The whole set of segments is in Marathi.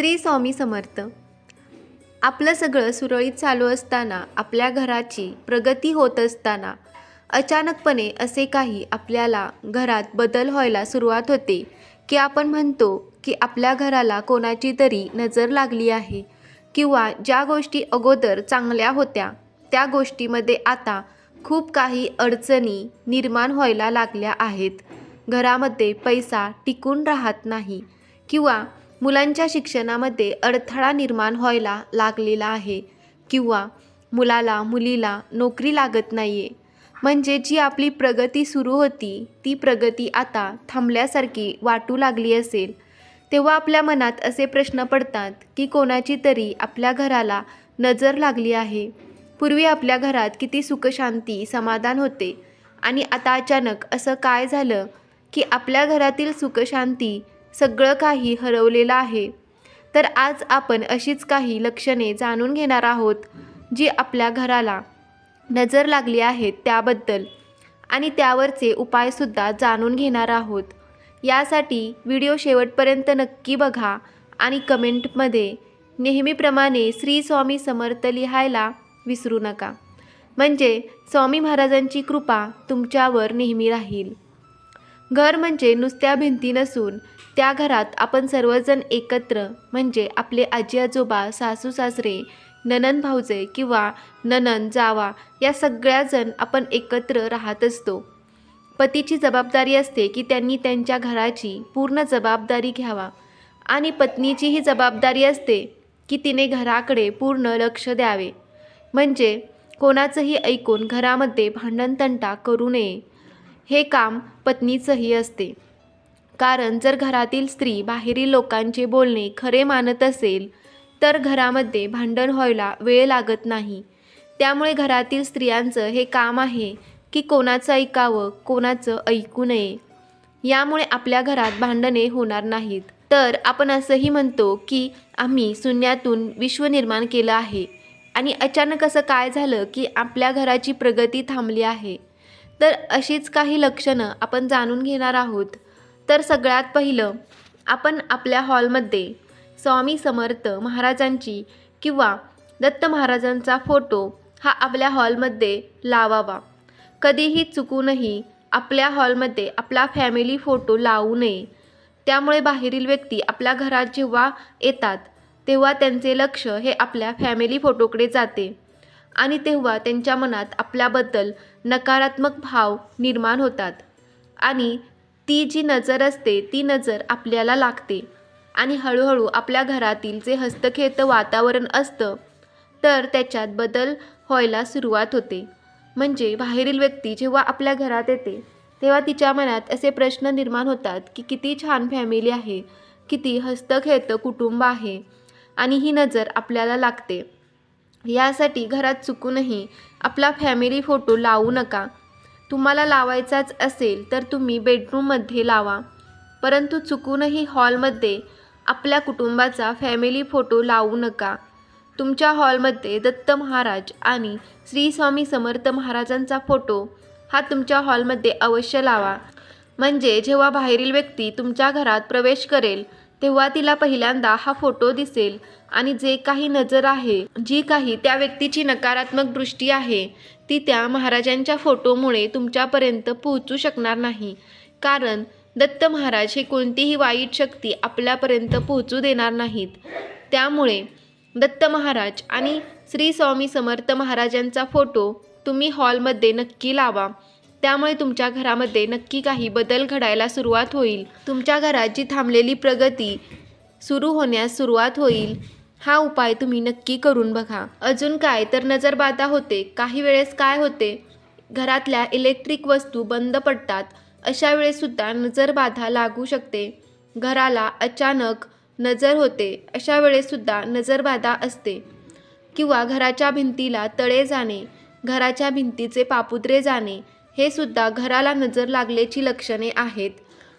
श्री स्वामी समर्थ. आपलं सगळं सुरळीत चालू असताना आपल्या घराची प्रगती होत असताना अचानकपणे असे काही आपल्याला घरात बदल व्हायला सुरुवात होते की आपण म्हणतो की आपल्या घराला कोणाची तरी नजर लागली आहे किंवा ज्या गोष्टी अगोदर चांगल्या होत्या त्या गोष्टीमध्ये आता खूप काही अडचणी निर्माण व्हायला लागल्या आहेत. घरामध्ये पैसा टिकून राहत नाही किंवा मुलांच्या शिक्षणामध्ये अडथळा निर्माण व्हायला लागलेला आहे. किंवा मुलाला मुलीला नोकरी लागत नाही आहे म्हणजे जी आपली प्रगती सुरू होती ती प्रगती आता थांबल्यासारखी वाटू लागली असेल. तेव्हा आपल्या मनात असे प्रश्न पडतात की कोणाची तरी आपल्या घराला नजर लागली आहे. पूर्वी आपल्या घरात किती सुखशांती समाधान होते. आणि आता अचानक असं काय झालं की आपल्या घरातील सुखशांती सगळं काही हरवलेलं आहे. तर आज आपण अशीच काही लक्षणे जाणून घेणार आहोत जी आपल्या घराला नजर लागली आहेत त्याबद्दल. आणि त्यावरचे उपायसुद्धा जाणून घेणार आहोत. यासाठी व्हिडिओ शेवटपर्यंत नक्की बघा आणि कमेंटमध्ये नेहमीप्रमाणे श्री स्वामी समर्थ लिहायला विसरू नका. म्हणजे स्वामी महाराजांची कृपा तुमच्यावर नेहमी राहील. घर म्हणजे नुसत्या भिंती नसून त्या घरात आपण सर्वजण एकत्र म्हणजे आपले आजी आजोबा सासू सासरे ननन भाऊजे किंवा ननन जावा या सगळ्याजण आपण एकत्र राहत असतो. पतीची जबाबदारी असते की त्यांनी त्यांच्या घराची पूर्ण जबाबदारी घ्यावा. आणि पत्नीचीही जबाबदारी असते की तिने घराकडे पूर्ण लक्ष द्यावे. म्हणजे कोणाचंही ऐकून घरामध्ये भांडणतंटा करू नये. हे काम पत्नीचंही असते. कारण जर घरातील स्त्री बाहेरील लोकांचे बोलणे खरे मानत असेल तर घरामध्ये भांडण व्हायला वेळ लागत नाही. त्यामुळे घरातील स्त्रियांचं हे काम आहे की कोणाचं ऐकावं कोणाचं ऐकू नये. यामुळे आपल्या घरात भांडणे होणार नाहीत. तर आपण असंही म्हणतो की आम्ही शून्यातून विश्व निर्माण केलं आहे आणि अचानक असं काय झालं की आपल्या घराची प्रगती थांबली आहे? तर अशीच काही लक्षणं आपण जाणून घेणार आहोत. तर सगळ्यात पहिलं आपण आपल्या हॉलमध्ये स्वामी समर्थ महाराजांची किंवा दत्त महाराजांचा फोटो हा आपल्या हॉलमध्ये लावावा. कधीही चुकूनही आपल्या हॉलमध्ये आपला फॅमिली फोटो लावू नये. त्यामुळे बाहेरील व्यक्ती आपल्या घरात जेव्हा येतात तेव्हा त्यांचे लक्ष हे आपल्या फॅमिली फोटोकडे जाते आणि तेव्हा त्यांच्या मनात आपल्याबद्दल नकारात्मक भाव निर्माण होतात आणि ती जी नजर असते ती नजर आपल्याला लागते. आणि हळूहळू आपल्या घरातील जे हस्तखेत वातावरण असतं तर त्याच्यात बदल व्हायला सुरुवात होते. म्हणजे बाहेरील व्यक्ती जेव्हा आपल्या घरात येते तेव्हा तिच्या मनात असे प्रश्न निर्माण होतात की किती छान फॅमिली आहे किती हस्तखेळतं कुटुंब आहे आणि ही नजर आपल्याला लागते. यासाठी घरात चुकूनही आपला फॅमिली फोटो लावू नका. तुम्हाला लावायचाच असेल तर तुम्ही बेडरूममध्ये लावा. परंतु चुकूनही हॉलमध्ये आपल्या कुटुंबाचा फॅमिली फोटो लावू नका. तुमच्या हॉलमध्ये दत्त महाराज आणि श्री स्वामी समर्थ महाराजांचा फोटो हा तुमच्या हॉलमध्ये अवश्य लावा. म्हणजे जेव्हा बाहेरील व्यक्ती तुमच्या घरात प्रवेश करेल तेव्हा तिला पहिल्यांदा हा फोटो दिसेल आणि जे काही नजर आहे जी काही त्या व्यक्तीची नकारात्मक दृष्टी आहे ती त्या महाराजांच्या फोटोमुळे तुमच्यापर्यंत पोहोचू शकणार नाही. कारण दत्त महाराज हे कोणतीही वाईट शक्ती आपल्यापर्यंत पोहोचू देणार नाहीत. त्यामुळे दत्त महाराज आणि श्री स्वामी समर्थ महाराजांचा फोटो तुम्ही हॉलमध्ये नक्की लावा. त्यामुळे तुमच्या घरामध्ये नक्की काही बदल घडायला सुरुवात होईल. तुमच्या घरात जी थांबलेली प्रगती सुरू होण्यास सुरुवात होईल. हा उपाय तुम्ही नक्की करून बघा. अजून काय? तर नजरबाधा होते. काही वेळेस काय होते? घरातल्या इलेक्ट्रिक वस्तू बंद पडतात. अशा वेळेसुद्धा नजरबाधा लागू शकते. घराला अचानक नजर होते. अशा वेळेससुद्धा नजरबाधा असते. किंवा घराच्या भिंतीला तळे जाणे. घराच्या भिंतीचे पापुद्रे जाणे. हे सुद्धा घराला नजर लागल्याची लक्षणे आहेत.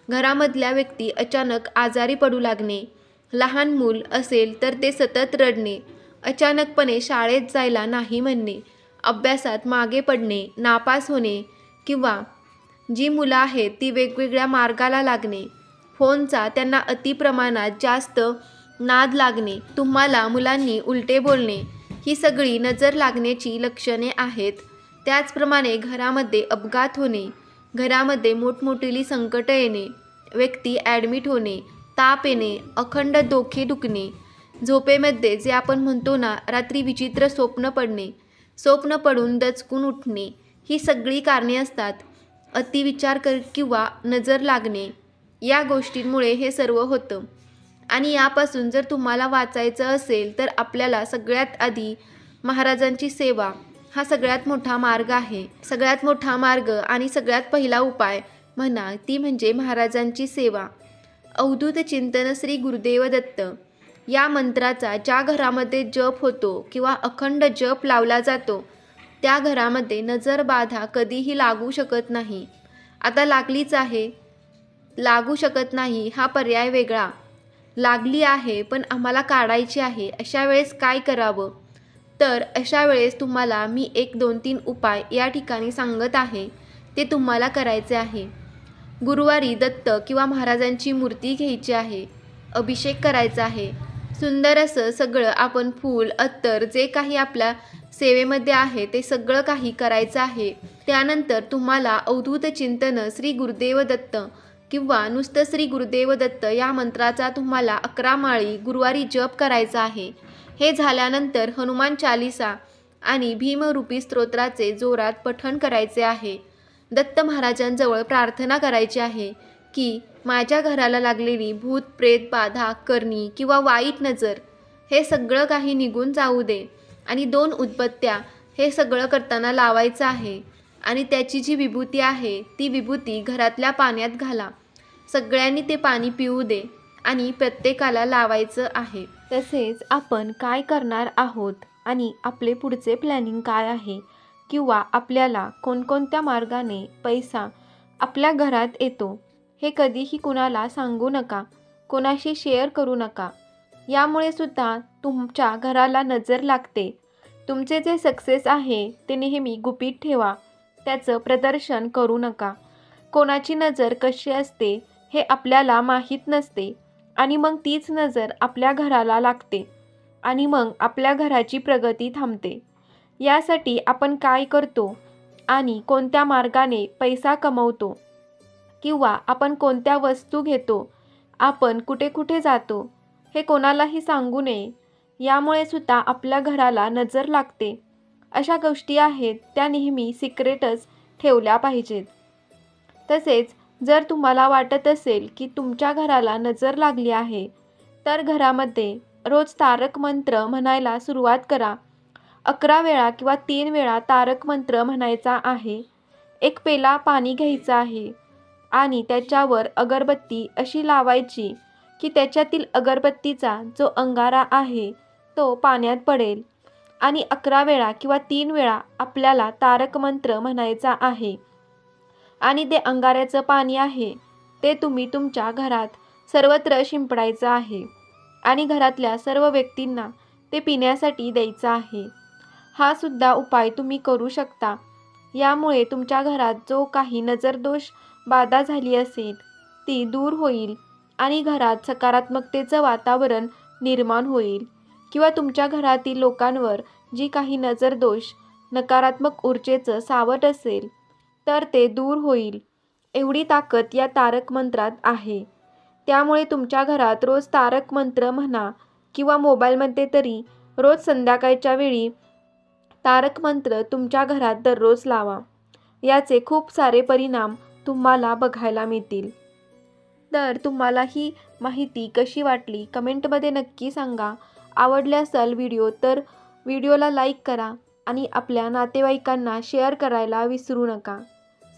घरामधल्या व्यक्ती अचानक आजारी पडू लागणे. लहान मूल असेल तर ते सतत रडणे. अचानकपणे शाळेत जायला नाही म्हणणे. अभ्यासात मागे पडणे नापास होणे किंवा जी मुलं आहेत ती वेगवेगळ्या मार्गाला लागणे. फोनचा त्यांना अतिप्रमाणात जास्त नाद लागणे. तुम्हाला मुलांनी उलटे बोलणे. ही सगळी नजर लागण्याची लक्षणे आहेत. त्याचप्रमाणे घरामध्ये अपघात होणे घरामध्ये मोठमोठीली संकटं येणे व्यक्ती ॲडमिट होणे ताप येणे अखंड डोके दुखणे झोपेमध्ये जे आपण म्हणतो ना रात्री विचित्र स्वप्न पडणे स्वप्न पडून दचकून उठणे ही सगळी कारणे असतात. अतिविचार कर किंवा नजर लागणे या गोष्टींमुळे हे सर्व होतं. आणि यापासून जर तुम्हाला वाचायचं असेल तर आपल्याला सगळ्यात आधी महाराजांची सेवा हा सगळ्यात मोठा मार्ग आहे. सगळ्यात मोठा मार्ग आणि सगळ्यात पहिला उपाय म्हणा ती म्हणजे महाराजांची सेवा. अवधूत चिंतन श्री गुरुदेव दत्त. या मंत्राचा ज्या घरामध्ये जप होतो किंवा अखंड जप लावला जातो त्या घरामध्ये नजर बाधा कधीही लागू शकत नाही. आता लागलीच आहे. लागू शकत नाही हा पर्याय वेगळा. लागली आहे पण आम्हाला काढायची आहे अशा वेळेस काय करावं? तर अशा वेळेस तुम्हाला मी एक दोन तीन उपाय या ठिकाणी सांगत आहे. ते तुम्हाला करायचे आहे. गुरुवारी दत्त किंवा महाराजांची मूर्ती घ्यायची आहे. अभिषेक करायचा आहे. सुंदर असं सगळं आपण फूल अत्तर जे काही आपल्या सेवेमध्ये आहे ते सगळं काही करायचं आहे. त्यानंतर तुम्हाला अवधूत चिंतन श्री गुरुदेव दत्त किंवा नुसतं श्री गुरुदेव दत्त या मंत्राचा तुम्हाला अकरा माळी गुरुवारी जप करायचा आहे. हे झाल्यानंतर हनुमान चालिसा आणि भीमरूपी स्तोत्राचे जोरात पठण करायचे आहे. दत्त महाराजांजवळ प्रार्थना करायची आहे की माझ्या घराला लागलेली भूत प्रेत बाधा करणी किंवा वाईट नजर हे सगळं काही निघून जाऊ दे आणि दोन उदबत्त्या हे सगळं करताना लावायचं आहे आणि त्याची जी विभूती आहे ती विभूती घरातल्या पाण्यात घाला. सगळ्यांनी ते पाणी पिऊ दे. आणि प्रत्येकाला लावायचं आहे. तसेच आपण काय करणार आहोत आणि आपले पुढचे प्लॅनिंग काय आहे? किंवा आपल्याला कोणकोणत्या मार्गाने पैसा आपल्या घरात येतो? हे कधीही कुणाला सांगू नका. कोणाशी शेअर करू नका. यामुळे सुद्धा तुमच्या घराला नजर लागते. तुमचे जे सक्सेस आहे ते नेहमी गुपित ठेवा. त्याचं प्रदर्शन करू नका. कोणाची नजर कशी असते हे आपल्याला माहीत नसते. आणि मग तीच नजर आपल्या घराला लागते आणि मग आपल्या घराची प्रगती थांबते. यासाठी आपण काय करतो आणि कोणत्या मार्गाने पैसा कमवतो किंवा आपण कोणत्या वस्तू घेतो आपण कुठे कुठे जातो हे कोणालाही सांगू नये. यामुळे सुद्धा आपल्या घराला नजर लागते. अशा गोष्टी आहेत त्या नेहमी सिक्रेटच ठेवल्या पाहिजेत. तसेच जर तुम्हाला वाटत असेल की तुमच्या घराला नजर लागली आहे तर घरामध्ये रोज तारक मंत्र म्हणायला सुरुवात करा. अकरा वेळा किंवा तीन वेळा तारक मंत्र म्हणायचा आहे. एक पेला पाणी घ्यायचं आहे आणि त्याच्यावर अगरबत्ती अशी लावायची की त्याच्यातील अगरबत्तीचा जो अंगारा आहे तो पाण्यात पडेल. आणि अकरा वेळा किंवा तीन वेळा आपल्याला तारक मंत्र म्हणायचा आहे. आणि ते अंगाऱ्याचं पाणी आहे. ते तुम्ही तुमच्या घरात सर्वत्र शिंपडायचं आहे. आणि घरातल्या सर्व व्यक्तींना ते पिण्यासाठी द्यायचं आहे. हा सुद्धा उपाय तुम्ही करू शकता. यामुळे तुमच्या घरात जो काही नजरदोष बाधा झाली असेल ती दूर होईल आणि घरात सकारात्मकतेचं वातावरण निर्माण होईल. किंवा तुमच्या घरातील लोकांवर जी काही नजरदोष नकारात्मक ऊर्जेचं सावट असेल तर ते दूर होईल. एवढी ताकद या तारक मंत्रात आहे. त्यामुळे तुमच्या घरात रोज तारक मंत्र म्हणा किंवा मोबाईलमध्ये तरी रोज संध्याकाळच्या वेळी तारक मंत्र तुमच्या घरात दररोज लावा. याचे खूप सारे परिणाम तुम्हाला बघायला मिळतील. तर तुम्हाला ही माहिती कशी वाटली कमेंटमध्ये नक्की सांगा. आवडले असाल व्हिडिओ तर व्हिडिओला लाईक करा आणि आपल्या नातेवाईकांना शेअर करायला विसरू नका.